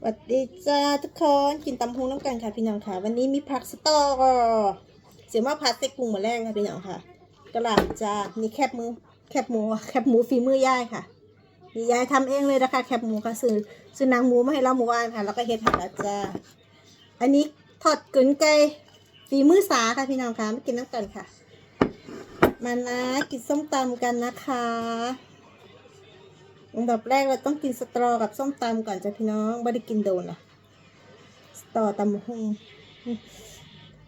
สวัสดีจ้าทุกคนกินตำพุงน้ำกันค่ะพี่น้องค่ะ วันนี้มีผักสตอเสียมาผัดใส่กุ้งมาแรกค่ะพี่น้องค่ะกระหล่ำจ้านี่แคบหมูแคบหมูแคบหมูฝีมือยายค่ะนี่ยายทำเองเลยนะคะแคบหมูค่ะซื้อซื้อนางหมูมาให้เราหมูวานค่ะแล้วก็เฮ็ดผักแล้วจ้าอันนี้ทอดกึ๋นไก่ฝีมือสาค่ะพี่น้องค่ะมากินน้ำกันค่ะ มานะกินส้มตำกันนะคะ อันดับแรกเราต้องกินสตรอกับส้มตำก่อนจ้ะพี่น้องไม่ได้กินโดนหรอสตรอตำหง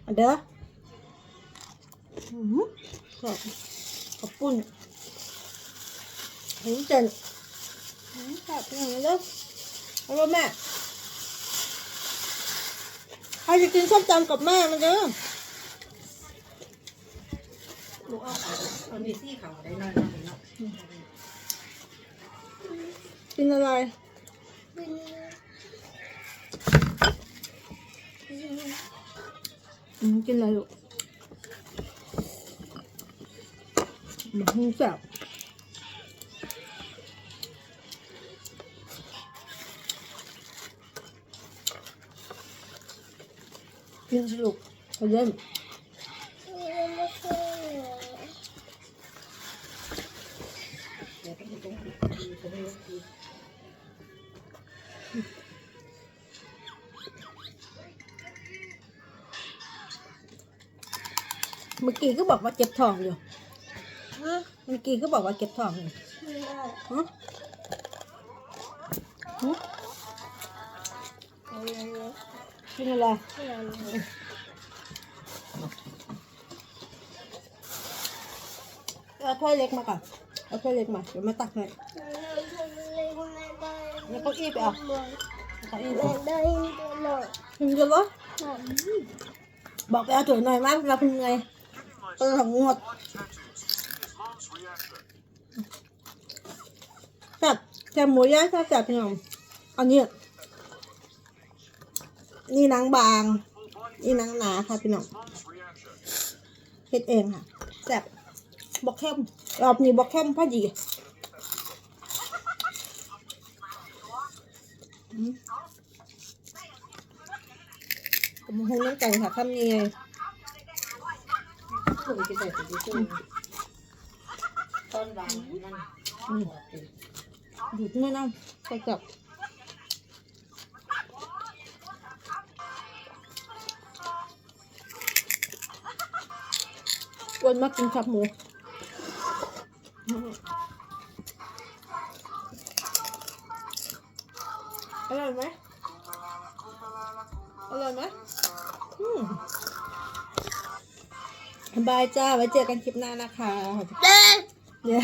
เอเด้อหืมขอบขอบปุ่นหืมเจนหืมขอบคุณนะเด้อเอาละแม่ใครจะกินส้มตำกับแม่มันเด้อลูกเอาเขาเอามีซี่เขาได้น้อยน้อยเนาะ กินอะไร อืมกินอะไรลูกมันหงแซ่บกินสิลูกไปเล่น เมื่อกี้ก็บอกว่าเจ็บท้องอยู่เมื่อกี้ก็บอกว่าเจ็บท้องอยู่ฮะฮะกินอะไรเอาถ้วยเล็กมาก่อนเอาถ้วยเล็กมา เดี๋ยวมาตักให้ แล้วก็อี้ไปเอาเอาอี้ไปเอากินกันเหรอบอกไปเอาถ้วยหน่อยมั้งเราเป็นไงเออหมดแบบแกงหมูย่างชอบแบบพี่น้องอันนี้นี่หนังบาง นี่หนังหนาค่ะพี่น้องเฮ็ดเองค่ะแซ่บบอกเข้มรอบนี้บอกเข้มพอดีอืม ผมคงน้ำไก่ค่ะทำยังไงลูกกินได้สิสู้ต้นวางนั่นอืมดูดไม่น้ำไปจับวันมากินขับหมู อร่อยไหมอร่อยไหมอืมบายจ้า ไว้เจอกันคลิปหน้านะคะเย้